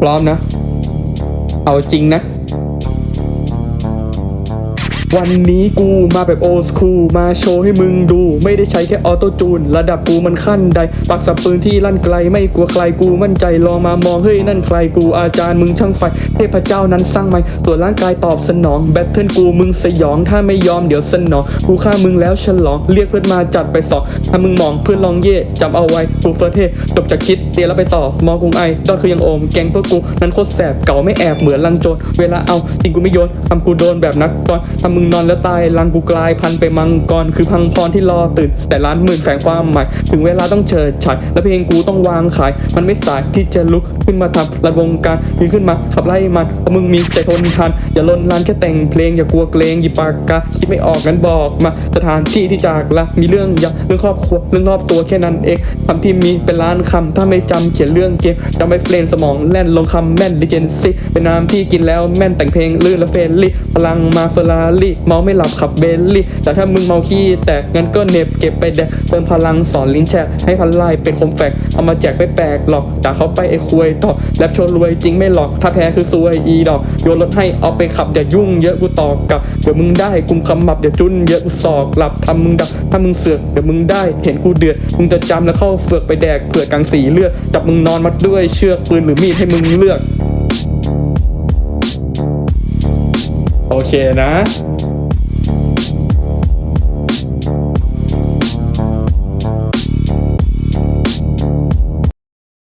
พร้อมนะ เอาจริงนะ วันนี้กูมาแบบโอสคูลมาโชว์ให้มึงดู ไม่ได้ใช้แค่ออโต้จูน ระดับกูมันขั้นใด ปักสับปืนที่ลั่นไกล ไม่กลัวใครกูมั่นใจลองมามองเฮ้ยนั่นใครกูอาจารย์มึงช่างไฟ เทพเจ้านั้นสร้างไหมตัวร่างกายตอบสนอง แบทเทิลกูมึงสยอง ถ้าไม่ยอมเดี๋ยวสนอง กูฆ่ามึงแล้วฉลอง เรียกเพื่อนมาจัดไปสองถ้ามึงมองเพื่อนลองเย่จำเอาไว้กูเฟิร์สเทจบจากคิดเตียแล้วไปต่อมองกรุงไอดอนคือยังโอมแกงเพื่อกูนั้นโคตรแสบเก่าไม่แอบเหมือนลังโจรเวลาเอาจริงกูไม่โยนทำกูโดนแบบนักกรถ้ามึงึงนอนแล้วตายลังกูกลายพันไปมังกรคือพังพรที่รอตื่นแต่ล้านหมื่นแฝงความหมาย ถึงเวลาต้องเฉิดฉายและเพลงกูต้องวางขาย มันไม่สายที่จะลุกขึ้นมาทำระวงการยืนขึ้นมาขับไล่มันเพรามึงมีใจทนทานอย่าลนลานแค่แต่งเพลงอย่ากลัวเกรงหยิบปากกาคิดไม่ออกงั้นบอกมาสถานที่ที่จากละมีเรื่องอยากเรื่องครอบครัวเรื่องรอบตัวแค่นั้นเองคำที่มีเป็นล้านคำถ้าไม่จำเขียนเรื่องเกมจำไว้เฟรนสมองแล่นลงคำแม่นดิเจนซี่เป็นน้ำที่กินแล้วแม่นแต่งเพลงลื่นและเฟรนลี่พลังมาเฟอร์รารี่เมาไม่หลับขับเบลลี่ แต่ถ้ามึงเมาขี้แตกงั้นก็เน็บเก็บไปแดกเติมพลังสอนลิ้นแฉกให้พันลายเป็นคมแฝกเอามาแจกไปแปลกหรอกด่าเขาไปไอ้ควยต่อแรปโชว์รวยจริงไม่หลอกถ้าแพ้คือซวยอีดอกโยนรถให้เอาไปขับอย่ายุ่งเยอะกูตอกกลับเดี๋ยวมึงได้กุมคำมับอย่าจุนเยอะกูสอกหลับทำมึงดับถ้ามึงเสือกเดี๋ยวมึงได้เห็นกูเดือดมึงจะจำแล้วเข้าเฟือกไปแดกเผื่อกลางสีเลือดจับมึงนอนมัดด้วยเชือกปืนหรือมีดให้มึงเลือก โอเคนะ